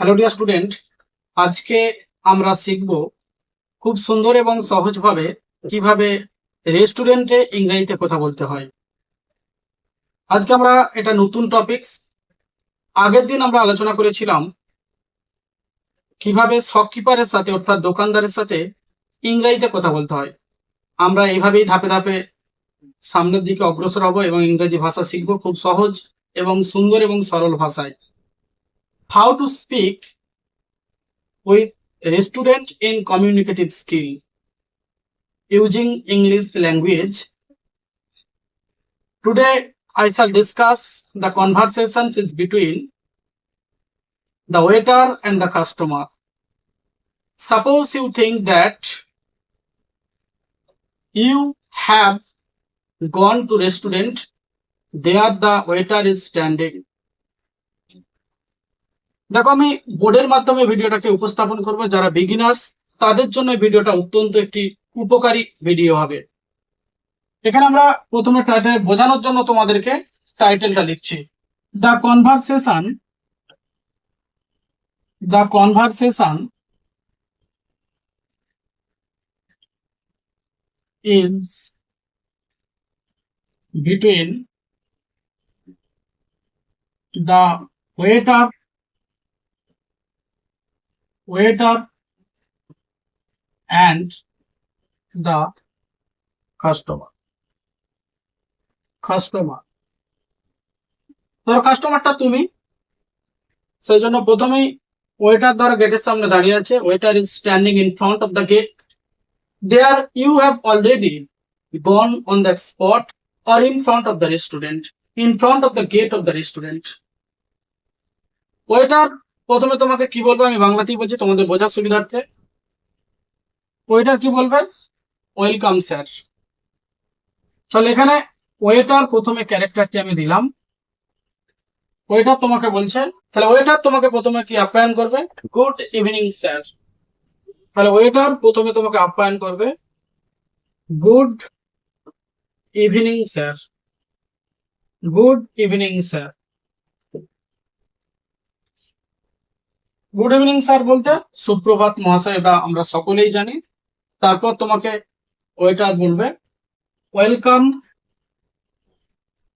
Hello dear student আজকে আমরা শিখব খুব সুন্দর এবং সহজভাবে কীভাবে রেস্টুরেন্টে ইংরেজিতে কথা বলতে হয়। আজকে আমরা এটা নতুন টপিকস আগের দিন আমরা আলোচনা করেছিলাম কীভাবে শপকিপারের সাথে অর্থাৎ দোকানদারের সাথে ইংরেজিতে কথা বলতে হয়। আমরা এইভাবেই ধাপে ধাপে সামনের দিকে অগ্রসর হব এবং ইংরেজি ভাষা শিখব খুব সহজ এবং সুন্দর এবং সরল ভাষায়। How to speak with a student in communicative skill using english language. Today i shall discuss the conversations is between the waiter and the customer. Suppose you think that you have gone to restaurant there the waiter is standing দেখো, আমি বোর্ডের মাধ্যমে ভিডিওটাকে উপস্থাপন করব। যারা beginners তাদের জন্য ভিডিওটা অত্যন্ত একটি উপকারী ভিডিও হবে। এখানে আমরা প্রথমে টাইটেল বোঝানোর জন্য তোমাদেরকে টাইটেলটা লিখছি। The conversation the conversation between the waiter waiter and the customer. Customer. ধরো কাস্টমারটা তুমি। সেই জন্য প্রথমেই ওয়েটার ধরো গেটের সামনে দাঁড়িয়ে আছে। Waiter is standing in front of the gate there you have already gone on that spot or in front of the restaurant in front of the gate of the restaurant waiter প্রথমে তোমাকে কি বলবে? আমি বাংলাতেই বলছি, তোমাদের বোঝার সুবিধার্থে। ওয়েটার কি বলবে? Welcome, sir. তাহলে এখানে ওয়েটার প্রথমে ক্যারেক্টারটি আমি দিলাম। ওয়েটার তোমাকে বলছে, তাহলে ওয়েটার তোমাকে প্রথমে কি আপ্যায়ন করবে? Good evening, sir. তাহলে ওয়েটার প্রথমে তোমাকে আপ্যায়ন করবে, good evening, sir. Good evening, sir. Good evening sir বলতে সুপ্রভাত মহাশয় এটা আমরা সকলেই জানি তারপর তোমাকে ওয়েটার বলবে ওয়েলকাম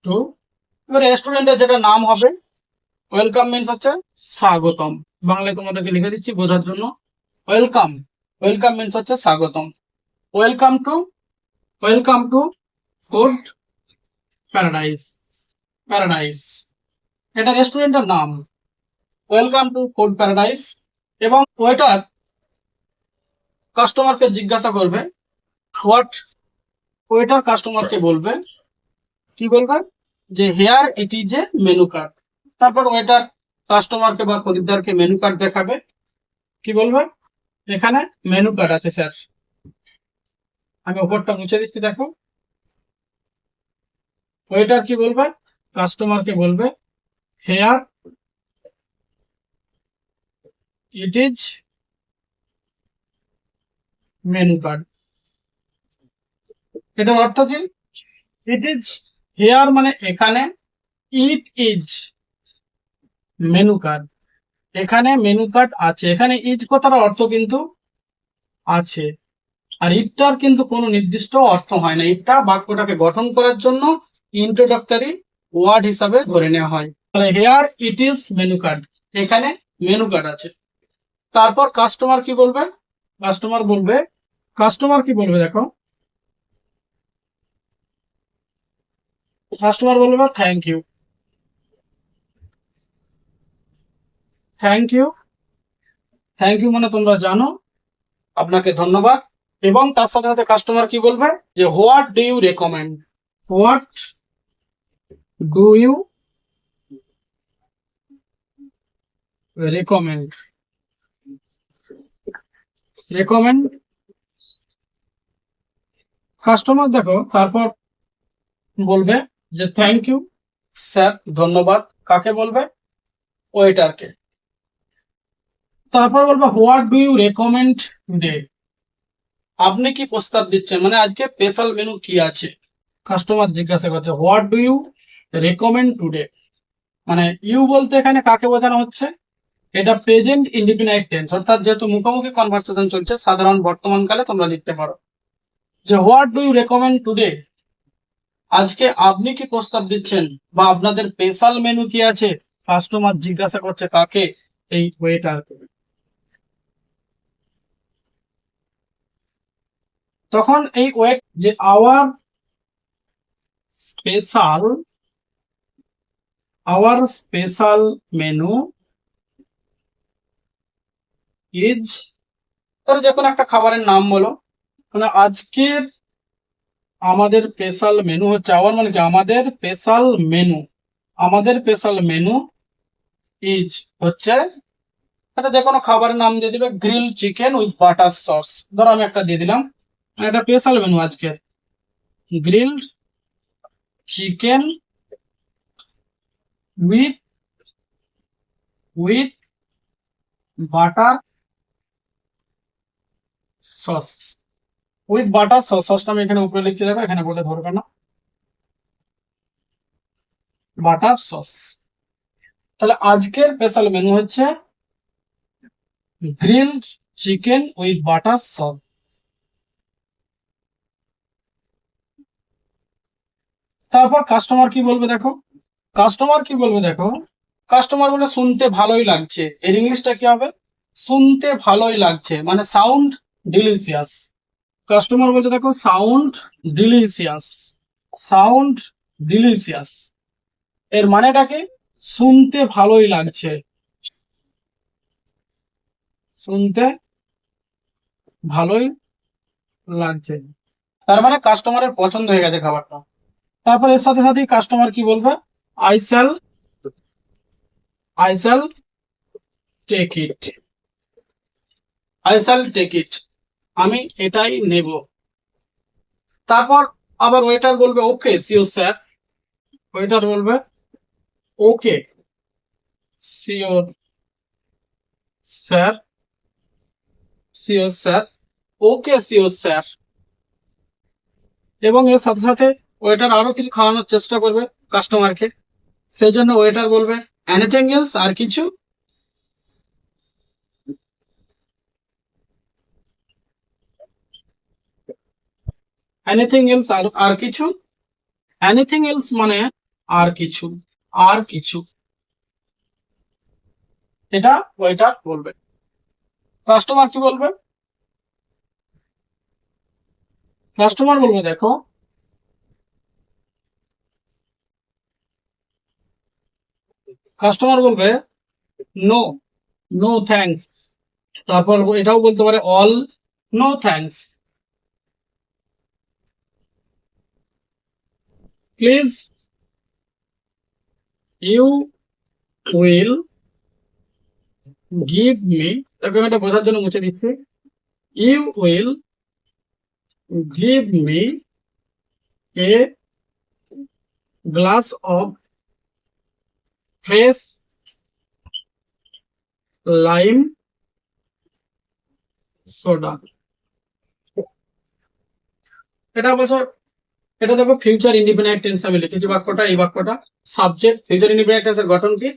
টু এবার রেস্টুরেন্টের যেটা নাম হবে ওয়েলকাম মিনস হচ্ছে স্বাগতম বাংলায় তোমাদেরকে লিখে দিচ্ছি বোঝার জন্য ওয়েলকাম ওয়েলকাম মিনস হচ্ছে স্বাগতম welcome to welcome to food paradise paradise এটা রেস্টুরেন্টের নাম ওয়েলকাম টু ফুড প্যারাডাইস এবং ওয়েটার কাস্টমারকে জিজ্ঞাসা করবে হোয়াট ওয়েটার কাস্টমারকে বলবে, কি বলবে? যে here it is a menu card তারপর ওয়েটার কাস্টমারকে বা খরিদ্দারকে মেনু কার্ড দেখাবে, কি বলবে? এখানে মেনু কার্ড আছে স্যার আমি ওপরটা মুছে দিচ্ছি, দেখো। ওয়েটার কি বলবে? কাস্টমারকে বলবে here it is menu card এটার অর্থ কি? ইট ইজ হেয়ার মানে এখানে ইট ইজ মেনু কার্ড এখানে মেনু কার্ড আছে। এখানে ইজ কথার অর্থ কিন্তু আছে। আর ইটটার কিন্তু কোনো নির্দিষ্ট অর্থ হয় না। ইটটা বাক্যটাকে গঠন করার জন্য ইন্ট্রোডাক্টরি ওয়ার্ড হিসাবে ধরে নেওয়া হয়। তাহলে here it is menu card এখানে মেনু কার্ড আছে। তারপর কাস্টমার কি বলবে? কাস্টমার বলবে কাস্টমার কি বলবে দেখো। কাস্টমার বলবে thank you thank you thank you মানে তোমরা জানো, আপনাকে ধন্যবাদ। এবং তার সাথে সাথে কাস্টমার কি বলবে? যে what do you recommend what do you recommend recommend. Customer দেখো, তারপর বলবে যে থ্যাংক ইউ স্যার ধন্যবাদ। কাকে বলবে? ওয়েটারকে তারপর বলবে what do you recommend today আপনি কি প্রস্তাব দিচ্ছেন? মানে আজকে স্পেশাল মেনু কি আছে? কাস্টমার জিজ্ঞাসা করছে what do you recommend today মানে ইউ বলতে এখানে কাকে বোঝানো হচ্ছে? এটা প্রেজেন্ট ইন্ডিপেন্ডেন্ট টেন্স অর্থাৎ যেহেতু মুখোমুখি কনভারসেশন চলছে, সাধারণ বর্তমানকালে তোমরা লিখতে পারো। যে what do you recommend today আজকে আপনি কি প্রস্তাব দিচ্ছেন? বা আপনাদের স্পেশাল মেনু কি আছে? কাস্টমার জিজ্ঞাসা করছে কাকে এই ওয়েটার তখন এই ওয়েট যে our special our special menu is ধরো যে কোনো একটা খাবারের নাম বলো মানে আজকের আমাদের স্পেশাল মেনু হচ্ছে আওয়ার মানে কি? আমাদের স্পেশাল মেনু আমাদের স্পেশাল মেনু ইজ হচ্ছে, এটা যে কোনো খাবারের নাম দিয়ে দিবে grill chicken with butter sauce ধরো আমি একটা দিয়ে দিলাম এটা স্পেশাল মেনু আজকে grilled chicken with with butter sauce with butter sauce সসটা আমি এখানে উপরে লিখতে দেবো, এখানে বলে ধরবে না। বাটার সস তাহলে আজকের স্পেশাল মেনু হচ্ছে grill chicken with butter sauce তারপর কাস্টমার কি বলবে দেখো? কাস্টমার কি বলবে দেখো? কাস্টমার বলে শুনতে ভালোই লাগছে। এর ইংলিশটা কি হবে? শুনতে ভালোই লাগছে। মানে সাউন্ড ডিলিশিয়াস কাস্টমার বলছে, দেখো সাউন্ড ডিলিশিয়াস সাউন্ড ডিলিশিয়াস এর মানেটা কি? শুনতে ভালোই লাগছে। শুনতে ভালোই লাগছে। তার মানে কাস্টমারের পছন্দ হয়ে গেছে খাবারটা। তারপর এর সাথে সাথে কাস্টমার কি বলবে? I shall I shall take it I shall take it আমি এটাই নেব। তারপর আবার ওয়েটার বলবে ওকে সিও স্যার ওয়েটার বলবে okay sure sir sure sir okay sure sir এবং এর সাথে সাথে ওয়েটার আরও কিছু খাওয়ানোর চেষ্টা করবে কাস্টমারকে সেই জন্য ওয়েটার বলবে এনিথিং এলস আর কিছু? এনিথিং এলস আর আর কিছু? এনিথিং এলস মানে আর কিছু আর কিছু। এটা ওয়েটার বলবে। কাস্টমার কি বলবে? কাস্টমার বলবে, দেখো। কাস্টমার বলবে নো নো থ্যাঙ্কস তারপর এটাও বলতে পারে all no thanks please you will give me তাকে আমি এটা বোঝার জন্য মুছে দিচ্ছি। You will give me a glass of fresh lime soda এটা বলছো এটা দেখো ফিউচার ইন্ডিপেন্ডেন্ট টেন্স আমি লিখেছি বাক্যটা, এই বাক্যটা। সাবজেক্ট ফিউচার ইন্ডিপেন্ডেন্ট টেন্সের গঠন কি?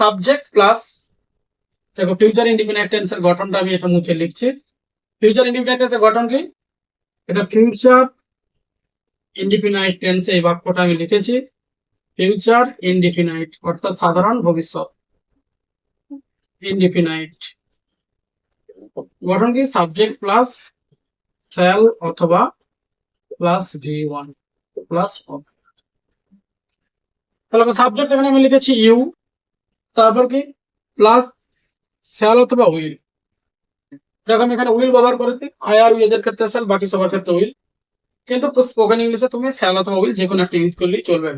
সাবজেক্ট প্লাস দেখো ফিউচার ইন্ডিপেন্ডেন্ট টেন্সের গঠনটা আমি এটা মুখে লিখছি। ফিউচার ইন্ডিপেন্ডেন্ট টেন্সের গঠন কি? এটা ফিউচার ইন্ডিপেন্ডেন্ট টেন্সে এই বাক্যটা আমি লিখেছি। ফিউচার ইনডিফিনাইট অর্থাৎ সাধারণ ভবিষ্যৎ। ইনডিফিনাইট গঠন কি? সাবজেক্ট প্লাস সেল অথবা প্লাস ভি ওয়ান প্লাস তাহলে সাবজেক্ট এখানে আমি লিখেছি ইউ তারপর কি? প্লাস সেল অথবা উইল যাক আমি এখানে উইল ব্যবহার করেছি আই আর এদের ক্ষেত্রে সেল বাকি সবার ক্ষেত্রে উইল কিন্তু স্পোকেন ইংলিশে তুমি সেল অথবা উইল যে কোনো একটা ইউজ করলেই চলবে।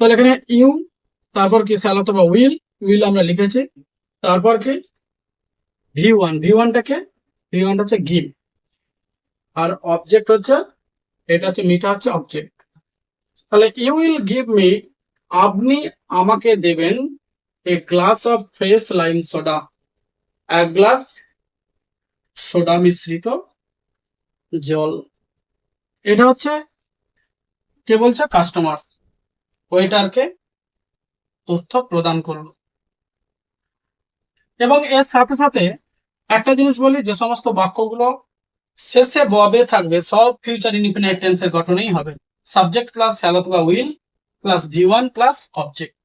তাহলে এখানে ইউ তারপর কি? স্যাল অথবা উইল উইল আমরা লিখেছি। তারপর কি? ভি ওয়ান ভি ওয়ানটাকে ভি ওয়ানটা হচ্ছে গিভ আর অবজেক্ট হচ্ছে, এটা হচ্ছে মিটা হচ্ছে অবজেক্ট তাহলে ইউ উইল গিভ মি আপনি আমাকে দেবেন a glass of fresh lime soda এক গ্লাস সোডা মিশ্রিত জল। এটা হচ্ছে, কে বলছে? কাস্টমার ওয়েটারকে তথ্য প্রদান করল এবং এর সাথে সাথে একটা জিনিস বলি, যে সমস্ত বাক্যগুলো শেষে ববে থাকবে, সব ফিউচার ইনডিফিনাইট টেন্সের গঠনেই হবে। সাবজেক্ট প্লাস শ্যাল অথবা will plus V one plus object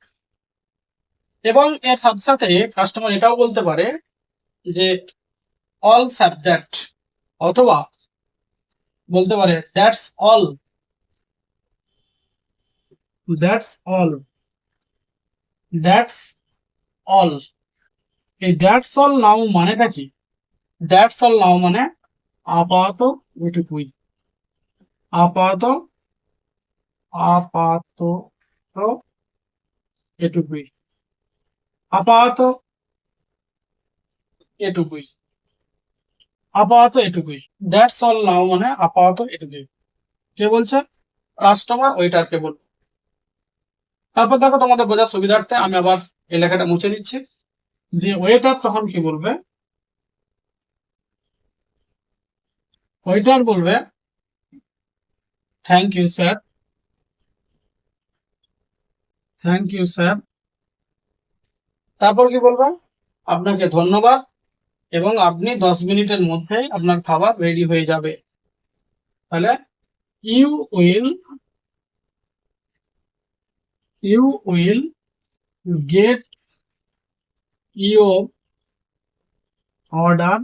এবং এর সাথে সাথে কাস্টমার এটাও বলতে পারে যে অল সাবজেক্ট অথবা বলতে পারে that's all that's all that's all এই দ্যাটস অল নাও মানেটা কি? দ্যাটস অল নাও মানে আপাতত এটুকুই আপাতত আপাতত এটুকুই আপাতত এটুকুই আপাতত এটুকুই দ্যাটস অল নাও মানে আপাতত এটুকুই কে বলছে? কাস্টমার ওইটারকে বল। তারপর দেখো তোমাদের বোঝার সুবিধার্থে আমি আবার এই লেখাটা মুছে নিচ্ছি। দিয়ে ওয়েটার তখন কি বলবে? ওয়েটার বলবে। Thank you sir thank you sir তারপর কি বলবে? আপনাকে ধন্যবাদ এবং আপনি দশ মিনিটের মধ্যেই আপনার খাবার রেডি হয়ে যাবে। তাহলে you will you will get your order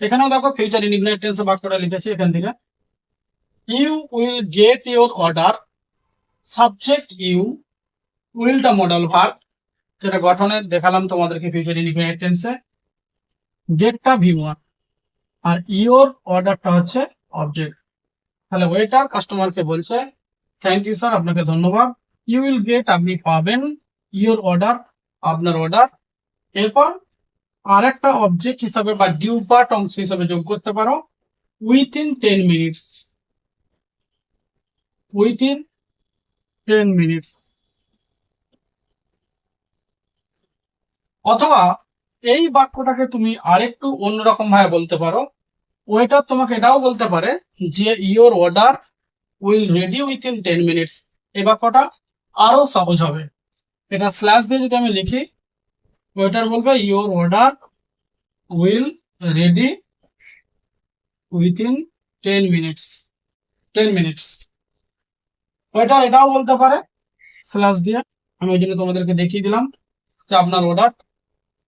এখানেও দেখো ফিউচার ইনডিফিনাইট টেন্সে বাক্যটা লিখেছি এখান থেকে। You will get your order subject you উইলটা modal verb যেটা গঠনের দেখালাম তোমাদেরকে ফিউচার ইনডিফিনাইট টেন্সে গেটটা ভি ওয়ান আর ইওর অর্ডারটা হচ্ছে অবজেক্ট তাহলে ওয়েটার কাস্টমারকে বলছে থ্যাংক ইউ স্যার আপনাকে ধন্যবাদ। ইউ উইল গেট আপনি পাবেন ইওর অর্ডার আপনার অর্ডার এরপর আর একটা অবজেক্ট হিসাবে বা ডিউ পার্ট অংশ হিসাবে যোগ করতে পারো। Within ten minutes within ten minutes অথবা এই বাক্যটাকে তুমি আরেকটু অন্যরকম ভাবে বলতে পারো। ওয়েটার তোমাকে এটাও বলতে পারে যে your order will ready within ten minutes এই বাক্যটা আরও সহজ হবে। এটা স্ল্যাশ দিয়ে যদি আমি লিখি ওয়েটার বলবে your order will ready within ten minutes ten minutes waiter এটাও বলতে পারে স্ল্যাশ দিয়ে। আমি ওই জন্য তোমাদেরকে দেখিয়ে দিলাম যে আপনার অর্ডার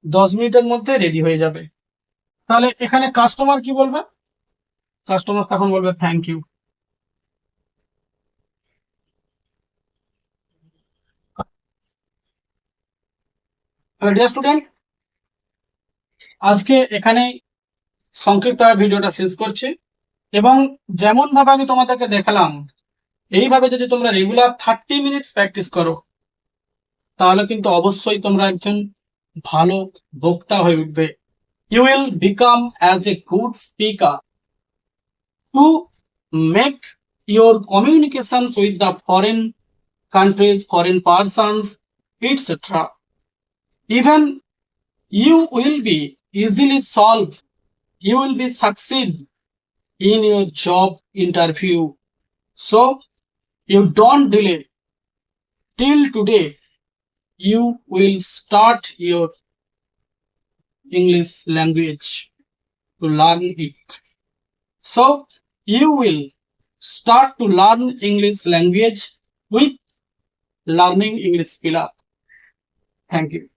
দশ মিনিটের মধ্যে রেডি হয়ে যাবে। তাহলে এখানে কাস্টমার কি বলবে? কাস্টমার তখন বলবে থ্যাংক ইউ ডিয়ার স্টুডেন্ট আজকে এখানে সংক্ষিপ্ত ভিডিওটা শেষ করছি। এবং যেমন ভাবে আমি তোমাদেরকে দেখালাম এইভাবে যদি তোমরা রেগুলার থার্টি মিনিটস প্র্যাকটিস করো তাহলে কিন্তু অবশ্যই তোমরা একজন ভালো বক্তা হয়ে উঠবে। You will become as a good speaker to make your communications with the foreign countries, foreign persons, etc. Even you will be easily solve, you will be succeed in your job interview. So you don't delay. Till today, you will start your English language to learn it. So you will start to learn English language with learning English pillar. Thank you.